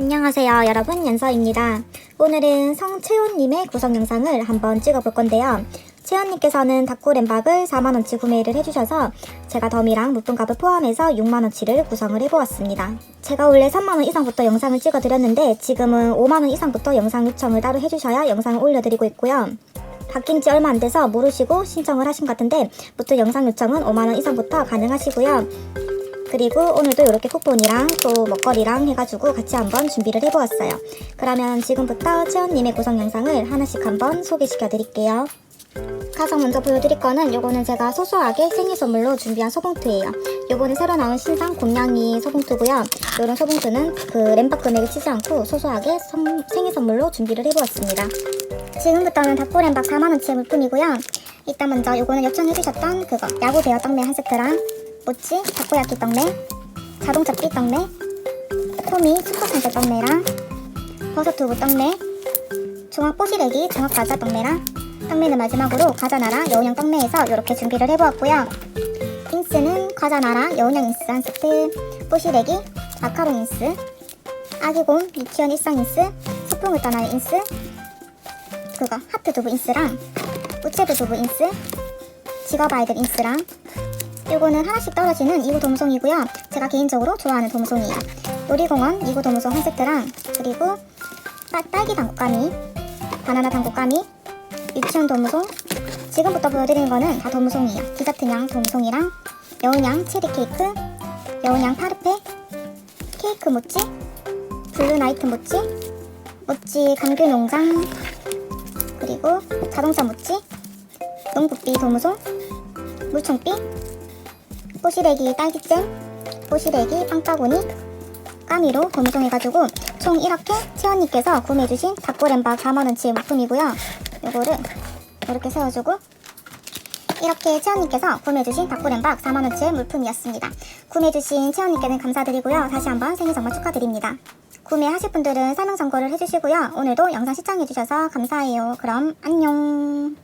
안녕하세요 여러분 연서입니다. 오늘은 성채원님의 구성 영상을 한번 찍어볼 건데요. 채원님께서는 닭고램박을 4만원치 구매를 해주셔서 제가 덤이랑 묶음값을 포함해서 6만원치를 구성을 해보았습니다. 제가 원래 3만원 이상부터 영상을 찍어드렸는데 지금은 5만원 이상부터 영상 요청을 따로 해주셔야 영상을 올려드리고 있고요. 바뀐 지 얼마 안 돼서 모르시고 신청을 하신 것 같은데 무튼 영상 요청은 5만원 이상부터 가능하시고요. 그리고 오늘도 이렇게 쿠폰이랑 또 먹거리랑 해가지고 같이 한번 준비를 해보았어요. 그러면 지금부터 채원님의 구성 영상을 하나씩 한번 소개시켜 드릴게요. 가장 먼저 보여드릴 거는 요거는 제가 소소하게 생일 선물로 준비한 소봉투예요. 요거는 새로 나온 신상 곰냥이 소봉투고요. 요런 소봉투는 그 램박 금액을 치지 않고 소소하게 선- 생일 선물로 준비를 해보았습니다. 지금부터는 닭고램박 4만원치의 물품이고요. 일단 먼저 요거는 요청해주셨던 그거 야구 베어 떡메 한 세트랑 모찌 다코야끼 떡메 자동차 삐 떡메 토미 슈퍼산세 떡메랑 버섯 두부 떡메 종합 뽀시래기 종합 과자 떡메랑 떡메는 마지막으로 과자나라 여운형 떡메에서 이렇게 준비를 해보았고요. 인스는 과자나라 여운형 인스 한 세트 뽀시래기 마카롱 인스 아기곰 유치원 일상 인스 소풍을 떠나는 인스 그거 하트 두부 인스랑 우체부 두부 인스 직업 아이들 인스랑 요거는 하나씩 떨어지는 이구 도무송이고요. 제가 개인적으로 좋아하는 도무송이에요. 놀이공원 이구 도무송 한 세트랑 그리고 딸, 딸기 당국가미, 바나나 당국가미, 유치원 도무송 지금부터 보여드리는 거는 다 도무송이에요. 디저트냥 도무송이랑 여운양 체리 케이크, 여운양 파르페, 케이크 모찌, 블루 나이트 모찌, 모찌 감귤 농장, 그리고 자동차 모찌, 농부삐 도무송, 물총삐, 뽀시래기 딸기잼, 뽀시래기 빵바구니, 까미로 도무송해가지고 총 이렇게 채원님께서 구매해주신 닭고램밥 4만원치 물품이고요. 요거를 이렇게 세워주고 이렇게 채원님께서 구매해주신 닭고램밥 4만원치의 물품이었습니다. 구매해주신 채원님께는 감사드리고요. 다시 한번 생일 선물 축하드립니다. 구매하실 분들은 설명 참고를 해주시고요. 오늘도 영상 시청해주셔서 감사해요. 그럼 안녕.